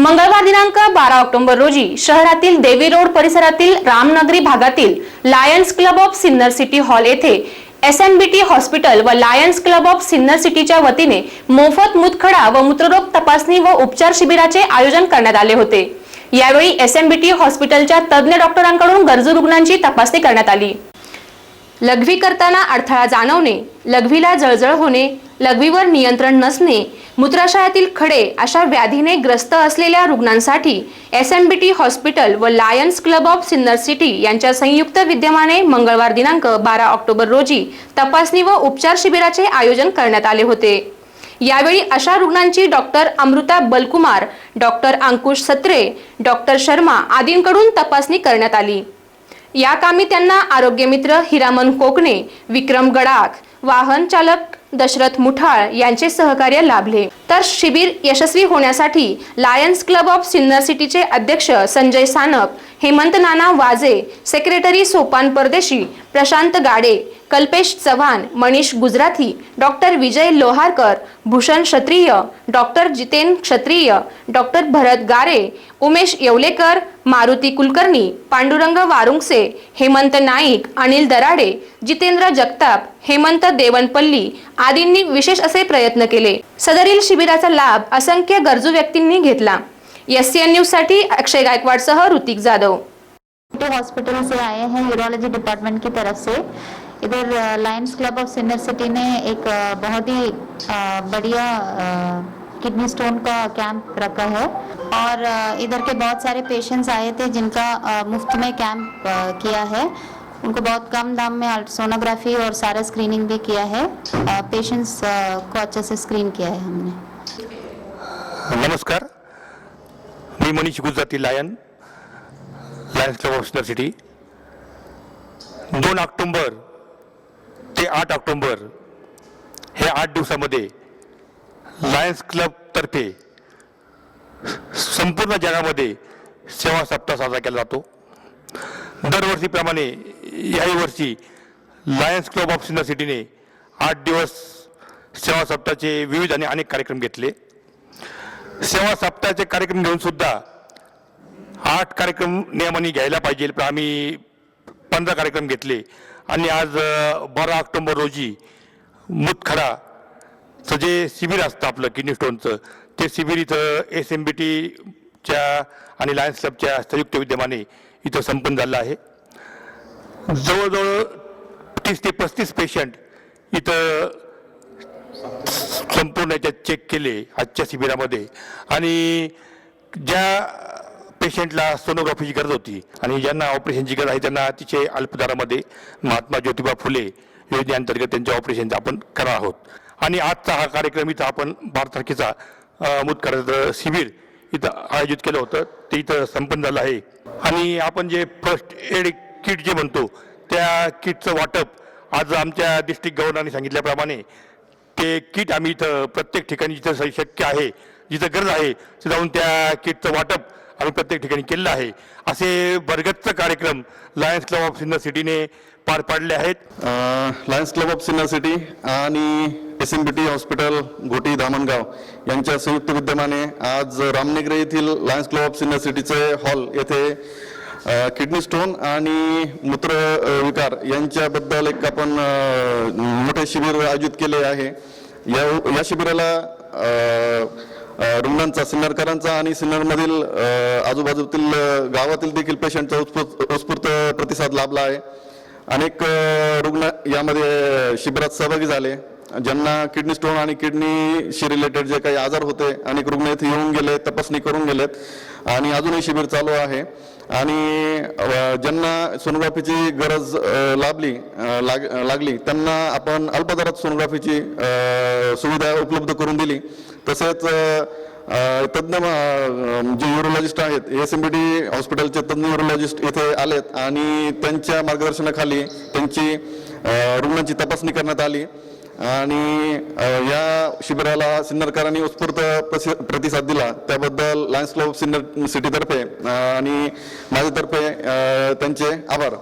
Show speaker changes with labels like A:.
A: मंगळवार दिनांक बारा ऑक्टोबर रोजी शहरातील देवी रोड परिसरातील रामनगरी भागातील Lions Club of Sinnar city hall येथे S M B T hospital व लायन्स क्लब ऑफ सिन्नर सिटीच्या वतीने मोफत मुतखडा व मूत्ररोग तपासणी व उपचार शिबिराचे आयोजन करण्यात आले होते. यावेळी एस एम बी टी हॉस्पिटलच्या तज्ज्ञ डॉक्टरांकडून गरजू रुग्णांची तपासणी करण्यात आली. लघवी करताना अडथळा जाणवणे लघवीला जळजळ होणे लघवीवर नियंत्रण नसणे मूत्राशयातील खडे अशा व्याधीने ग्रस्त असलेल्या रुग्णांसाठी S M B T hospital व Lions Club of Sinnar city यांच्या संयुक्त विद्यमाने मंगळवार दिनांक बारा ऑक्टोबर रोजी तपासणी व उपचार शिबिराचे आयोजन करण्यात आले होते. यावेळी अशा रुग्णांची doctor Amruta Balkumar doctor Ankush Satre doctor Sharma आदींकडून तपासणी करण्यात आली. या कामी त्यांना आरोग्यमित्र हिरामन कोकणे विक्रम गडाख वाहन चालक दशरथ मुठाळ यांचे सहकार्य लाभले. तर शिबिर यशस्वी होण्यासाठी लायन्स क्लब ऑफ सिन्नर सिटीचे अध्यक्ष Sanjay Sanap Hemant Nana Waje secretary Sopan Pardeshi Prashant Gade Kalpesh Chavan Manish Gujarathi doctor Vijay Loharkar Bhushan Kshatriya doctor Jiten क्षत्रिय डॉक्टर भरत गारे उमेश येवलेकर मारुती कुलकर्णी पांडुरंग वारुंगसे हेमंत नाईक अनिल दराडे जितेंद्र जगताप हेमंत देवनपल्ली आदींनी विशेष असे प्रयत्न केले. सदरील शिबिराचा लाभ असंख्य गरजू व्यक्तींनी घेतला. एस सी एन न्यूजसाठी अक्षय गायकवाडसह ऋतिक जाधव.
B: हॉस्पिटल से आए हैं यूरोलॉजी डिपार्टमेंट की तरफ से इधर Lions Club of Sinnar city ने एक बहुत ही बढ़िया किडनी स्टोन का कैंप रखा है। और इधर के बहुत सारे पेशेंट्स आए थे जिनका मुफ़्त में कैंप किया है। उनको बहुत कम दाम में सोनोग्राफी और सारा स्क्रीनिंग भी किया है। पेशेंट्स को अच्छे से स्क्रीन किया है हमने।
C: नमस्कार। मी Manish Gujarati lion Lions Club of city दोन ऑक्टोंबर ते आठ ऑक्टोंबर हे आठ दिवसामध्ये लायन्स क्लबतर्फे संपूर्ण जगामध्ये सेवा सप्ताह साजरा केला जातो. दरवर्षीप्रमाणे याही वर्षी लायन्स क्लब ऑफ सिन्नर सिटीने आठ दिवस सेवा सप्ताहाचे विविध आणि अनेक कार्यक्रम घेतले. सेवा सप्ताहाचे कार्यक्रम घेऊन सुद्धा आठ कार्यक्रम नियमाने घ्यायला पाहिजे. पण आम्ही पंधरा कार्यक्रम घेतले. आणि आज बारा ऑक्टोंबर रोजी मुतखडाचं जे शिबिर असतं आपलं किडनी स्टोनचं ते शिबिर इथं एस एम बी टीच्या आणि लायन्स क्लबच्या संयुक्त विद्यमाने इथं संपन्न झालं आहे. जवळजवळ तीस ते पस्तीस पेशंट इथं संपूर्ण याच्यात चेक केले आजच्या शिबिरामध्ये. आणि ज्या पेशंटला सोनोग्राफीची गरज होती आणि ज्यांना ऑपरेशनची गरज आहे त्यांना अतिशय अल्प दरामध्ये महात्मा ज्योतिबा फुले योजनेअंतर्गत त्यांच्या ऑपरेशनचा आपण करणार आहोत. आणि आजचा हा कार्यक्रम इथं आपण बारा तारखेचा अं, शिबिर इथं आयोजित केलं होतं. ते इथं संपन्न झालं आहे. आणि आपण जे फर्स्ट एड किट जे म्हणतो त्या किटचं वाटप आज आमच्या डिस्ट्रिक्ट गव्हर्नरने सांगितल्याप्रमाणे ते किट आम्ही इथं प्रत्येक ठिकाणी जिथं शक्य आहे जिथं गरज आहे तिथं जाऊन त्या किटचं वाटप आम्ही प्रत्येक ठिकाणी केलेलं आहे. असे बरगतचा कार्यक्रम लायन्स क्लब ऑफ सिन्नर सिटीने पार पाडले आहेत.
D: Lions Club of Sinnar city आणि S M B T hospital Ghoti Dhamangaon यांच्या संयुक्त विद्यमाने आज रामनगरे येथील लायन्स क्लब ऑफ सिन्नर सिटीचे हॉल येथे किडनी स्टोन आणि मूत्र विकार यांच्याबद्दल एक आपण मोठे शिबिर आयोजित केले आहे. या या शिबिराला रुग्णांचा सिन्नरकरांचा आणि सिन्नरमधील आजूबाजूतील गावातील देखील पेशंटचा उत्स्फूर्त उत्स्फूर्त प्रतिसाद लाभला आहे. अनेक रुग्ण यामध्ये शिबिरात सहभागी झाले. ज्यांना किडनी स्टोन आणि किडनीशी रिलेटेड जे काही आजार होते अनेक रुग्ण इथे येऊन गेले तपासणी करून गेलेत. आणि अजूनही शिबिर चालू आहे. आणि ज्यांना सोनोग्राफीची गरज लाभली लाग लागली त्यांना आपण अल्पदरात सोनोग्राफीची सुविधा उपलब्ध करून दिली. तसेच तज्ज्ञ जे युरोलॉजिस्ट आहेत एस एम बी डी हॉस्पिटलचे तज्ज्ञ युरोलॉजिस्ट इथे आलेत आणि त्यांच्या मार्गदर्शनाखाली त्यांची रुग्णांची तपासणी करण्यात आली. आणि या शिबिराला सिन्नरकरांनी उत्स्फूर्त प्रतिसाद दिला. त्याबद्दल लायन्स क्लब सिन्नर सिटीतर्फे आणि माझ्यातर्फे त्यांचे आभार.